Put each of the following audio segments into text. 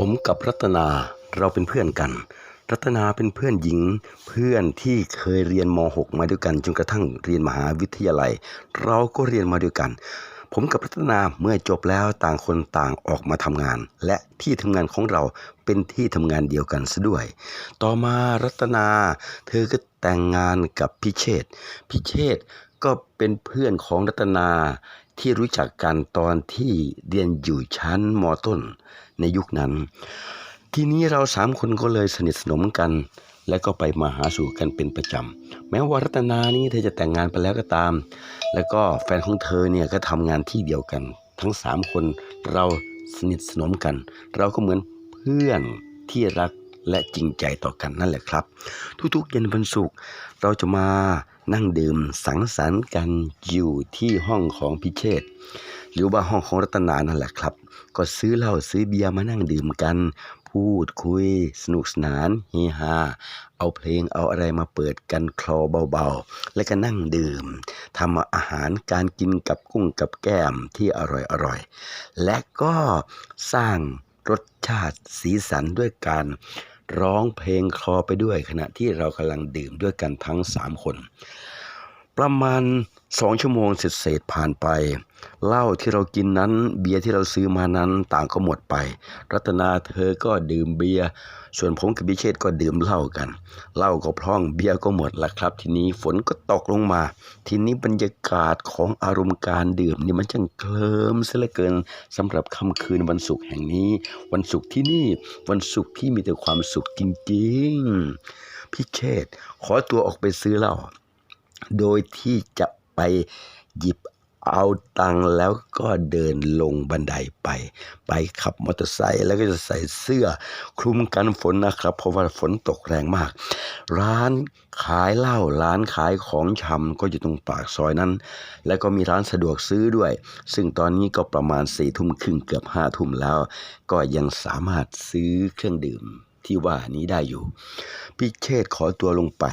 ผมกับรัตนาเราเป็นเพื่อนกัน รัตนาเป็นเพื่อนหญิง เพื่อนที่เคยเรียนม .6 มาด้วยกันจนกระทั่งเรียนมหาวิทยาลัย เราก็เรียนมาด้วยกัน ผมกับรัตนาเมื่อจบแล้วต่างคนต่างออกมาทำงาน และที่ทำงานของเราเป็นที่ทำงานเดียวกันซะด้วย ต่อมารัตนา เธอก็แต่งงานกับพิเชษพิเชษก็เป็นเพื่อนของรัตนาที่รู้จักกันตอนที่เรียนอยู่ชั้นมต้น ในยุคนั้น ทีนี้เราสามคนก็เลยสนิทสนมกัน และก็ไปมาหาสู่กันเป็นประจำแม้ว่ารัตนานี่เธอจะแต่งงานไปแล้วก็ตาม แล้วก็แฟนของเธอเนี่ยก็ทำงานที่เดียวกัน ทั้งสามคนเราสนิทสนมกัน เราก็เหมือนเพื่อนที่รักและจริงใจต่อกันนั่นแหละครับ ทุกๆเย็นวันศุกร์เราจะมานั่งดื่มสังสรรค์กันอยู่ที่ห้องของพิเชษ หรือว่าห้องของรัตนานั่นแหละครับ ก็ซื้อเหล้าซื้อเบียร์มานั่งดื่มกัน พูดคุย สนุกสนานเฮฮาเอาเพลงเอาอะไรมาเปิดกันคลอเบาๆ แล้วก็นั่งดื่มทำอาหารการกินกับกุ้งกับแก้มที่อร่อยๆ และก็สร้างรสชาติสีสันด้วยการร้องเพลงคลอไปด้วยขณะที่เรากำลังดื่มด้วยกันทั้งสามคน ประมาณ สองชั่วโมงเสร็จๆผ่านไปเหล้าที่เรากินนั้น เบียร์ที่เราซื้อมานั้นต่างก็หมดไป รัตนาเธอก็ดื่มเบียร์ส่วนผมกับพิเชษก็ดื่มเหล้ากันเหล้าก็พร่องเบียร์ก็หมดละครับ ทีนี้ฝนก็ตกลงมา ทีนี้บรรยากาศของอารมณ์การดื่มนี่มันช่างเคลิ้มเสียเหลือเกินสำหรับค่ำคืนวันศุกร์แห่งนี้ วันศุกร์ที่นี่วันศุกร์ที่มีแต่ความสุขจริงๆพิเชษขอตัวออกไปซื้อเหล้าโดยที่จะ ไปหยิบเอาตังค์แล้วก็เดินลงบันไดไป ไปขับมอเตอร์ไซค์แล้วก็จะใส่เสื้อคลุมกันฝนนะครับ เพราะว่าฝนตกแรงมาก ร้านขายเหล้าร้านขายของชำก็อยู่ตรงปากซอยนั้น แล้วก็มีร้านสะดวกซื้อด้วย ซึ่งตอนนี้ก็ประมาณสี่ทุ่มครึ่งเกือบห้าทุ่มแล้ว ก็ยังสามารถซื้อเครื่องดื่มที่ว่านี้ได้อยู่ พี่เชษขอตัวลงไป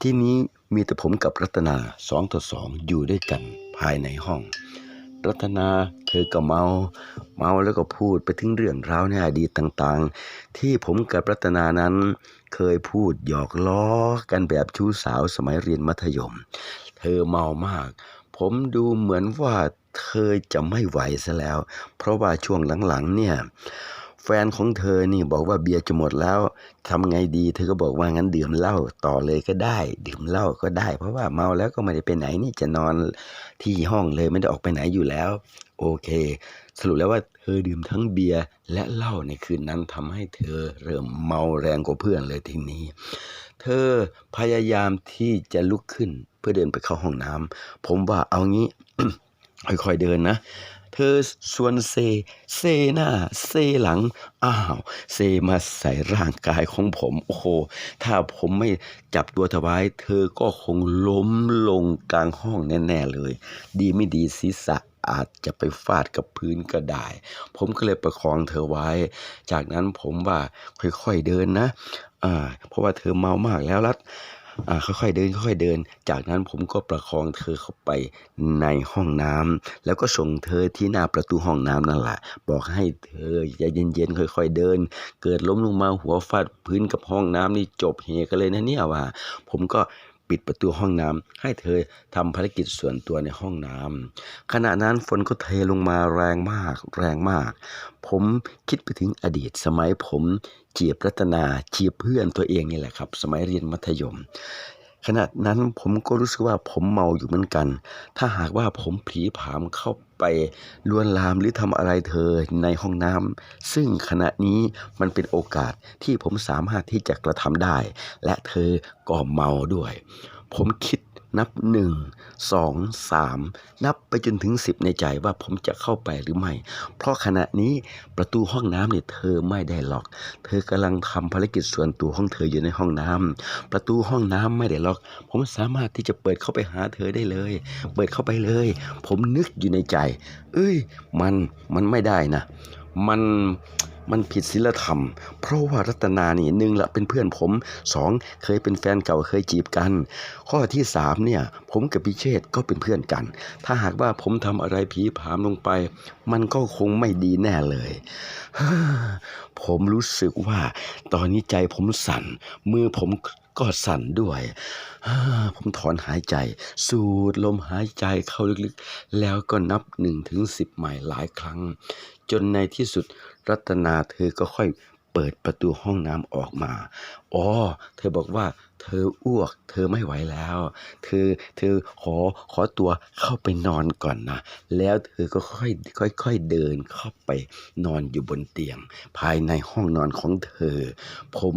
ที่นี้ มีแต่ผมกับรัตนาสองต่อสองอยู่ด้วยกันภายในห้อง รัตนาเธอก็เมา เมาแล้วก็พูดไปถึงเรื่องราวในอดีตต่างๆ ที่ผมกับรัตนานั้นเคยพูดหยอกล้อกันแบบชู้สาวสมัยเรียนมัธยม เธอเมามาก ผมดูเหมือนว่าเธอจะไม่ไหวซะแล้ว เพราะว่าช่วงหลังๆเนี่ย แฟนของเธอนี่บอกว่าเบียร์จะหมดแล้วทำไงดีเธอก็บอกว่างั้นดื่มเหล้าต่อเลยก็ได้ ดื่มเหล้าก็ได้ เพราะว่าเมาแล้วก็ไม่ได้ไปไหนนี่จะนอนที่ห้องเลยไม่ได้ออกไปไหนอยู่แล้ว โอเค สรุปแล้วว่าเธอดื่มทั้งเบียร์และเหล้าในคืนนั้นทำให้เธอเริ่มเมาแรงกว่าเพื่อนเลยทีนี้ เธอพยายามที่จะลุกขึ้นเพื่อเดินไปเข้าห้องน้ำผมว่าเอางี้ค่อยๆเดินนะ เธอชวนเซ เซหน้า เซหลัง อ้าว เซมาใส่ร่างกายของผม โอ้โห ถ้าผมไม่จับตัวเธอไว้ เธอก็คงล้มลงกลางห้องแน่ ๆ เลย ดีไม่ดีศีรษะอาจจะไปฟาดกับพื้นก็ได้ ผมก็เลยประคองเธอไว้ จากนั้นผมว่าค่อยๆเดินนะ อ่า เพราะว่าเธอเมามากแล้วรัดอ่า ค่อยๆเดินค่อยๆเดิน จากนั้นผมก็ประคองเธอเข้าไปในห้องน้ำแล้วก็ส่งเธอที่หน้าประตูห้องน้ำนั่นแหละบอกให้เธอใจเย็นๆค่อย ๆเดิน เกิดล้มลงมาหัวฟาดพื้นกับห้องน้ำนี่จบเฮกันเลยนะเนี่ยว่า ผมก็ ปิดประตูห้องน้ำให้เธอทำภารกิจส่วนตัวในห้องน้ำขณะนั้นฝนก็เทลงมาแรงมาก แรงมาก ผมคิดไปถึงอดีตสมัยผมจีบรัตนาจีบเพื่อนตัวเองนี่แหละครับ สมัยเรียนมัธยม ขณะนั้นผมก็รู้สึกว่าผมเมาอยู่เหมือนกัน ถ้าหากว่าผมผีผามเข้าไปลวนลามหรือทำอะไรเธอในห้องน้ำซึ่งขณะนี้มันเป็นโอกาสที่ผมสามารถที่จะกระทำได้ และเธอก็เมาด้วย ผมคิด นับหนึ่งสองสามนับไปจนถึงสิบในใจว่าผมจะเข้าไปหรือไม่ เพราะขณะนี้ประตูห้องน้ำเนี่ยเธอไม่ได้ล็อก เธอกำลังทำภารกิจส่วนตัวของเธออยู่ในห้องน้ำประตูห้องน้ำไม่ได้ล็อก ผมสามารถที่จะเปิดเข้าไปหาเธอได้เลย เปิดเข้าไปเลย ผมนึกอยู่ในใจ เอ้ย มันมันไม่ได้นะ มัน มันผิดศีลธรรม เพราะว่ารัตนานี่หนึ่งละเป็นเพื่อนผมสองเคยเป็นแฟนเก่าเคยจีบกัน ข้อที่สามเนี่ย ผมกับพิเชษก็เป็นเพื่อนกัน ถ้าหากว่าผมทำอะไรผีผามลงไป มันก็คงไม่ดีแน่เลยผมรู้สึกว่า ตอนนี้ใจผมสั่นมือผม ก็สั่นด้วย ผมถอนหายใจ สูดลมหายใจเข้าลึกๆ แล้วก็นับหนึ่งถึงสิบใหม่หลายครั้ง จนในที่สุดรัตนาเธอก็ค่อยเปิดประตูห้องน้ำออกมา อ๋อ เธอบอกว่า เธออ้วก เธอไม่ไหวแล้ว เธอ เธอขอ ขอตัวเข้าไปนอนก่อนนะ แล้วเธอก็ค่อยค่อยๆเดินเข้าไปนอนอยู่บนเตียง ภายในห้องนอนของเธอ ผม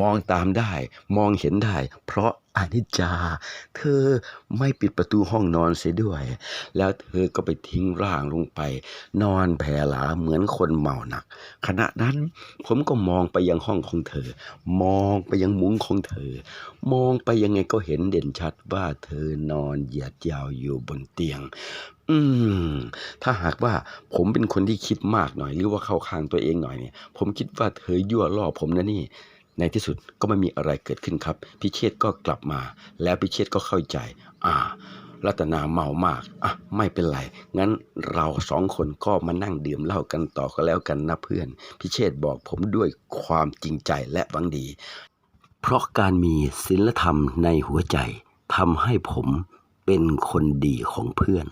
มองตามได้ มองเห็นได้ เพราะอนิจจา เธอไม่ปิดประตูห้องนอนเสียด้วย แล้วเธอก็ไปทิ้งร่างลงไป นอนแผ่หลาเหมือนคนเมาหนัก ขณะนั้นผมก็มองไปยังห้องของเธอ มองไปยังมุ้งของเธอ มองไปยังไงก็เห็นเด่นชัดว่าเธอนอนเหยียดยาวอยู่บนเตียงอืมถ้าหากว่าผมเป็นคนที่คิดมากหน่อย หรือว่าเข้าข้างตัวเองหน่อยเนี่ย ผมคิดว่าเธอยั่วล่อผมนะนี่ ในที่สุดก็ไม่มีอะไรเกิดขึ้นครับ พิเชษก็กลับมา แล้วพิเชษก็เข้าใจ อ่า รัตนาเมามาก อะ ไม่เป็นไร งั้นเราสองคนก็มานั่งดื่มเหล้ากันต่อก็แล้วกันนะเพื่อน พิเชษบอกผมด้วยความจริงใจและหวังดี เพราะการมีศีลธรรมในหัวใจทำให้ผมเป็นคนดีของเพื่อน